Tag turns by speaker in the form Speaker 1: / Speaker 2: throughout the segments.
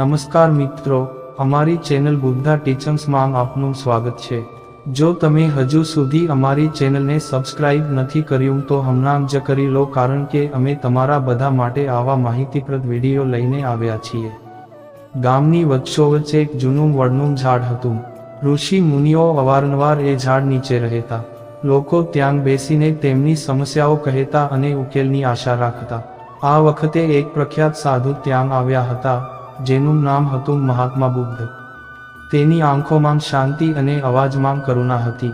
Speaker 1: નમસ્કાર મિત્રો, અમારી ચેનલ બુદ્ધા ટીચર્સમાં આપનું સ્વાગત છે. જો તમે હજુ સુધી અમારી ચેનલને સબસ્ક્રાઇબ નથી કર્યું તો હમણાં જ કરી લો કારણ કે અમે તમારા બધા માટે આવા માહિતીપ્રદ વીડિયો લઈને આવ્યા છીએ. ગામની વચ્ચોવચ્ચ એક જૂનું વડનું ઝાડ હતું. ઋષિ મુનિઓ અવારનવાર એ ઝાડ નીચે રહેતા. લોકો ત્યાં બેસીને તેમની સમસ્યાઓ કહેતા અને ઉકેલની આશા રાખતા. આ વખતે એક પ્રખ્યાત સાધુ ત્યાં આવ્યા હતા. જેનું નામ હતું મહાત્મા બુદ્ધ. તેની આંખોમાં શાંતિ અને અવાજમાં કરુણા હતી.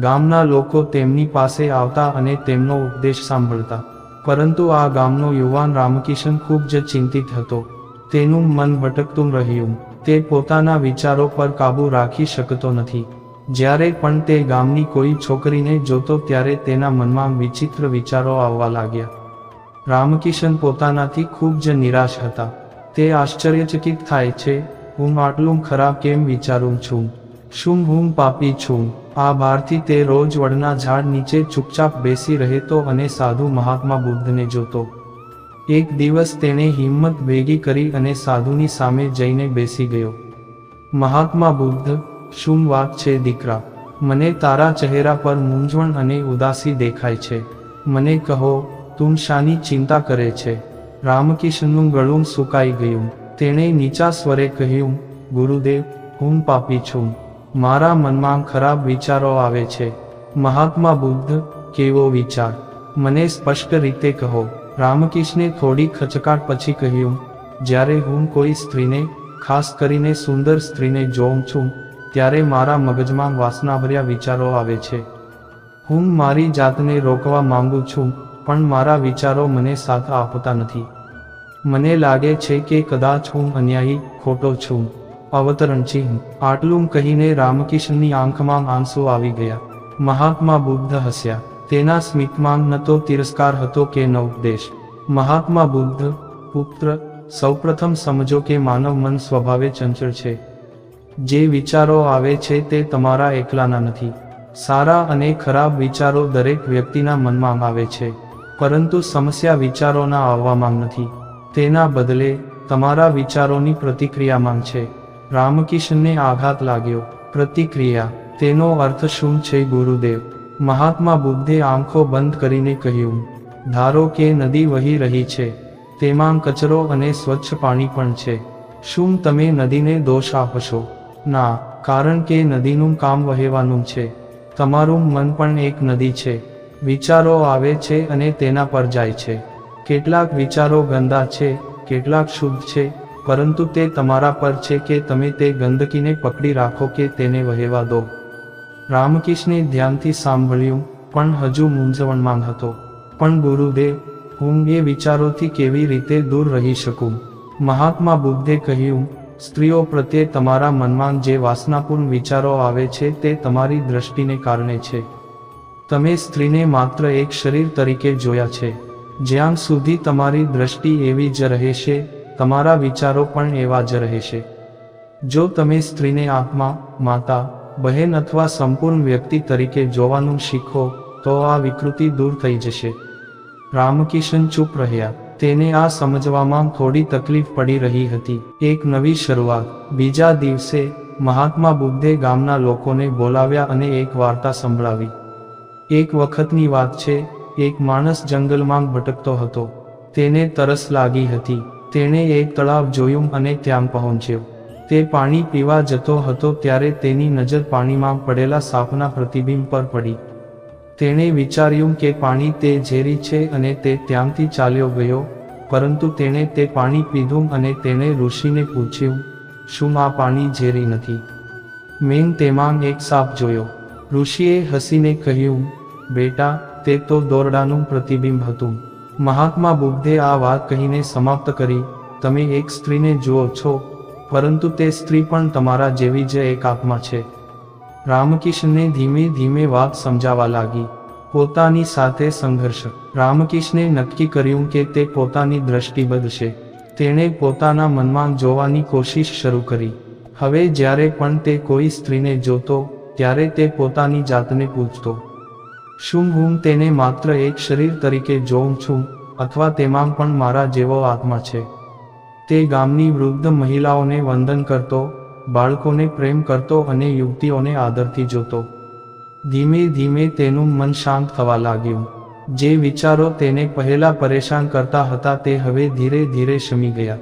Speaker 1: ગામના લોકો તેમની પાસે આવતા અને તેમનો ઉપદેશ સાંભળતા. પરંતુ આ ગામનો યુવાન રામકિશન ખૂબ જ ચિંતિત હતો. તેનું મન ભટકતું રહ્યું. તે પોતાના વિચારો પર કાબૂ રાખી શકતો નથી. જ્યારે પણ તે ગામની કોઈ છોકરીને જોતો ત્યારે તેના મનમાં વિચિત્ર વિચારો આવવા લાગ્યા. રામકિશન પોતાનાથી ખૂબ જ નિરાશ હતા. તે આશ્ચર્યચકિત થાય છે. હું આટલું ખરાબ કેમ વિચારું છું? શું હું પાપી છું? આ બહારથી તે રોજ વડના ઝાડ નીચે ચૂપચાપ બેસી રહેતો અને સાધુ મહાત્મા બુદ્ધને જોતો. એક દિવસ તેણે હિંમત ભેગી કરી અને સાધુની સામે જઈને બેસી ગયો. મહાત્મા બુદ્ધ, શું વાત છે દીકરા? મને તારા ચહેરા પર મૂંઝવણ અને ઉદાસી દેખાય છે. મને કહો, તું શાની ચિંતા કરે છે? રામકિશનનું ગળું સુકાઈ ગયું. તેણે નીચા સ્વરે કહ્યું, ગુરુદેવ, હું પાપી છું. મારા મનમાં ખરાબ વિચારો આવે છે. મહાત્મા બુદ્ધ, કેવો વિચાર? મને સ્પષ્ટ રીતે કહો. રામકિશને થોડી ખચકાટ પછી કહ્યું, જ્યારે હું કોઈ સ્ત્રીને, ખાસ કરીને સુંદર સ્ત્રીને જોઉં છું, ત્યારે મારા મગજમાં વાસનાભર્યા વિચારો આવે છે. હું મારી જાતને રોકવા માંગુ છું. પણ મારા વિચારો મને સાથ આપતા નથી. મને લાગે છે કે કદાચ હું અન્યાયી, ખોટો છું. અવતરણ ચિહ્ન. આટલું કહીને રામકિશનની આંખમાં આંસુ આવી ગયા. મહાત્મા બુદ્ધ હસ્યા. તેના સ્મિતમાં ન તો તિરસ્કાર હતો કે ન ઉપદેશ. મહાત્મા બુદ્ધ, પુત્ર, સૌપ્રથમ સમજો કે માનવ મન સ્વભાવે ચંચળ છે. જે વિચારો આવે છે તે તમારા એકલાના નથી. સારા અને ખરાબ વિચારો દરેક વ્યક્તિના મનમાં આવે છે. પરંતુ સમસ્યા વિચારોના આવવામાં નથી. તેના બદલે, તમારા વિચારોની પ્રતિક્રિયામાં છે. રામકિશનને આઘાત લાગ્યો. પ્રતિક્રિયા, તેનો અર્થ શું છે ગુરુદેવ? મહાત્મા બુદ્ધે આંખો બંધ કરીને કહ્યું, ધારો કે નદી વહી રહી છે, તેમાં કચરો અને સ્વચ્છ પાણી પણ છે. શું તમે નદીને દોષ આપશો ના, કારણ કે નદીનું કામ વહેવાનું છે. તમારું મન પણ એક નદી છે. વિચારો આવે છે અને તેના પર જાય છે. કેટલાક વિચારો ગંદા છે, કેટલાક શુદ્ધ છે, પરંતુ તે તમારા પર છે કે તમે તે ગંદકીને પકડી રાખો કે તેને વહેવા દો. રામકિશને ધ્યાનથી સાંભળ્યું, પણ હજુ મૂંઝવણમાં હતો. પણ ગુરુદેવ, હું એ વિચારોથી કેવી રીતે દૂર રહી શકું? મહાત્મા બુદ્ધે કહ્યું, સ્ત્રીઓ પ્રત્યે તમારા મનમાં જે વાસનાપૂર્ણ વિચારો આવે છે તે તમારી દ્રષ્ટિને કારણે છે. તમે સ્ત્રીને માત્ર એક શરીર તરીકે જોયા છે. જ્યાં સુધી તમારી દ્રષ્ટિ એવી જ રહેશે, તમારા વિચારો પણ એવા જ રહેશે. જો તમે સ્ત્રીને આત્મા, માતા, બહેન અથવા સંપૂર્ણ વ્યક્તિ તરીકે જોવાનું શીખો, તો આ વિકૃતિ દૂર થઈ જશે. રામકિશન ચૂપ રહ્યા. તેને આ સમજવામાં થોડી તકલીફ પડી રહી હતી. એક નવી શરૂઆત. બીજા દિવસે, મહાત્મા બુદ્ધે ગામના લોકોને બોલાવ્યા અને એક વાર્તા સંભળાવી. એક વખતની વાત છે, એક માણસ જંગલમાં ભટકતો હતો. તેને તરસ લાગી હતી. તેણે એક તળાવ જોયું અને ત્યાં પહોંચ્યો. તે પાણી પીવા જતો હતો ત્યારે તેની નજર પાણીમાં પડેલા સાપના પ્રતિબિંબ પર પડી. તેણે વિચાર્યું કે પાણી તે ઝેરી છે અને તે ત્યાંથી ચાલ્યો ગયો, પરંતુ તેણે તે પાણી પીધું અને તેણે ઋષિને પૂછ્યું, શું આ પાણી ઝેરી નથી? મેં તેમાં એક સાપ જોયો. ઋષિએ હસીને કહ્યું, બેટા, તે તો દોરડાનું પ્રતિબિંબ હતું. મહાત્મા બુદ્ધે આ વાત કહીને સમાપ્ત કરી, તમે એક સ્ત્રીને જુઓ છો, પરંતુ તે સ્ત્રી પણ તમારા જેવી જ એક આત્મા છે. રામકિશનને ધીમે ધીમે વાત સમજાવા લાગી. પોતાની સાથે સંઘર્ષ. રામકિશને નક્કી કર્યું કે તે પોતાની દ્રષ્ટિ બદલશે. તેણે પોતાના મનમાં જોવાની કોશિશ શરૂ કરી. હવે જ્યારે પણ તે કોઈ સ્ત્રીને જોતો ત્યારે તે પોતાની જાતને પૂછતો શું હું તેને માત્ર એક શરીર તરીકે જોઉં છું, અથવા તેમાં પણ મારા જેવો આત્મા છે. તે ગામની વૃદ્ધ મહિલાઓને વંદન કરતો, બાળકોને પ્રેમ કરતો અને યુવતીઓને આદરથી જોતો. ધીમે ધીમે તેનું મન શાંત થવા લાગ્યું. જે વિચારો તેને પહેલા પરેશાન કરતા હતા તે હવે ધીરે ધીરે શમી ગયા.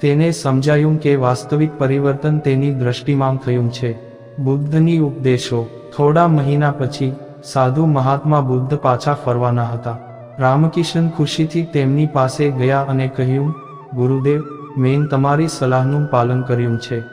Speaker 1: તેને સમજાયું કે વાસ્તવિક પરિવર્તન તેની દ્રષ્ટિમાં થયું છે. બુદ્ધની ઉપદેશો થોડા મહિના પછી સાધુ મહાત્મા બુદ્ધ પાછા ફરવાના હતા. રામકિશન ખુશીથી તેમની પાસે ગયા અને કહ્યું, ગુરુદેવ, મેં તમારી સલાહનું પાલન કર્યું છે.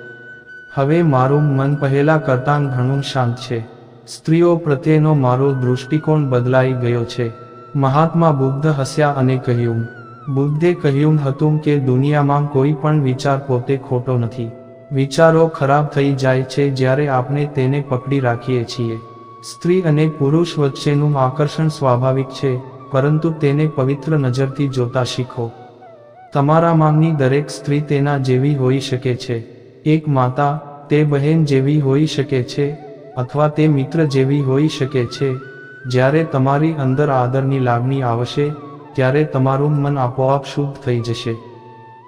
Speaker 1: હવે મારું મન પહેલા કરતાં ઘણું શાંત છે. સ્ત્રીઓ પ્રત્યેનો મારો દૃષ્ટિકોણ બદલાઈ ગયો છે. મહાત્મા બુદ્ધ હસ્યા અને કહ્યું, બુદ્ધે કહ્યું હતું કે દુનિયામાં કોઈ પણ વિચાર પોતે ખોટો નથી. વિચારો ખરાબ થઈ જાય છે જ્યારે આપણે તેને પકડી રાખીએ છીએ. સ્ત્રી અને પુરુષ વચ્ચેનું આકર્ષણ સ્વાભાવિક છે, પરંતુ તેને પવિત્ર નજરથી જોતા શીખો. તમારા માંગની દરેક સ્ત્રી તેના જેવી હોઈ શકે છે. એક માતા, તે બહેન જેવી હોઈ શકે છે, અથવા તે મિત્ર જેવી હોઈ શકે છે. જ્યારે તમારી અંદર આદરની લાગણી આવશે, ત્યારે તમારું મન આપોઆપ શુદ્ધ થઈ જશે.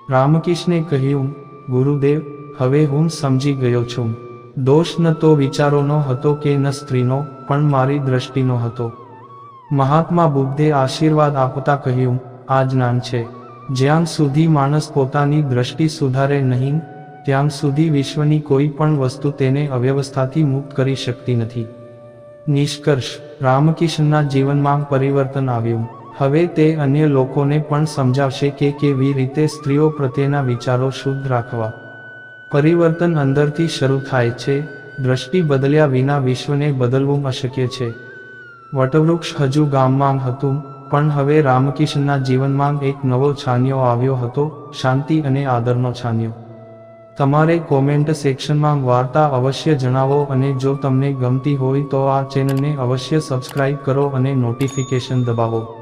Speaker 1: રામકૃષ્ણે કહ્યું, ગુરુદેવ હવે હું સમજી ગયો છું. દોષ ન તો વિચારોનો હતો કે ન સ્ત્રીનો, પણ મારી દ્રષ્ટિનો હતો. મહાત્મા બુદ્ધે આશીર્વાદ આપતા કહ્યું આ જ્ઞાન છે. જ્યાં સુધી માણસ પોતાની દ્રષ્ટિ સુધારે નહીં, ત્યાં સુધી વિશ્વની કોઈ પણ વસ્તુ તેને અવ્યવસ્થાથી મુક્ત કરી શકતી નથી. નિષ્કર્ષ રામકિશનના જીવનમાં પરિવર્તન આવ્યું. હવે તે અન્ય લોકોને પણ સમજાવશે કે કેવી રીતે સ્ત્રીઓ પ્રત્યેના વિચારો શુદ્ધ રાખવા. પરિવર્તન અંદરથી શરૂ થાય છે. દ્રષ્ટિ બદલ્યા વિના વિશ્વને બદલવું અશક્ય છે. વટવૃક્ષ હજુ ગામમાં હતું, પણ હવે રામકિશનના જીવનમાં એક નવો છાનિયો આવ્યો હતો, શાંતિ અને આદરનો છાનિયો. તમારે કોમેન્ટ સેક્શનમાં વાર્તા અવશ્ય જણાવો અને જો તમને ગમતી હોય તો આ ચેનલને અવશ્ય સબસ્ક્રાઇબ કરો અને નોટિફિકેશન દબાવો.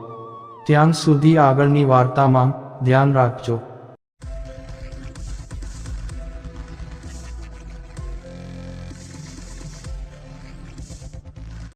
Speaker 1: ત્યાં સુધી આગળની વાર્તામાં ધ્યાન રાખજો.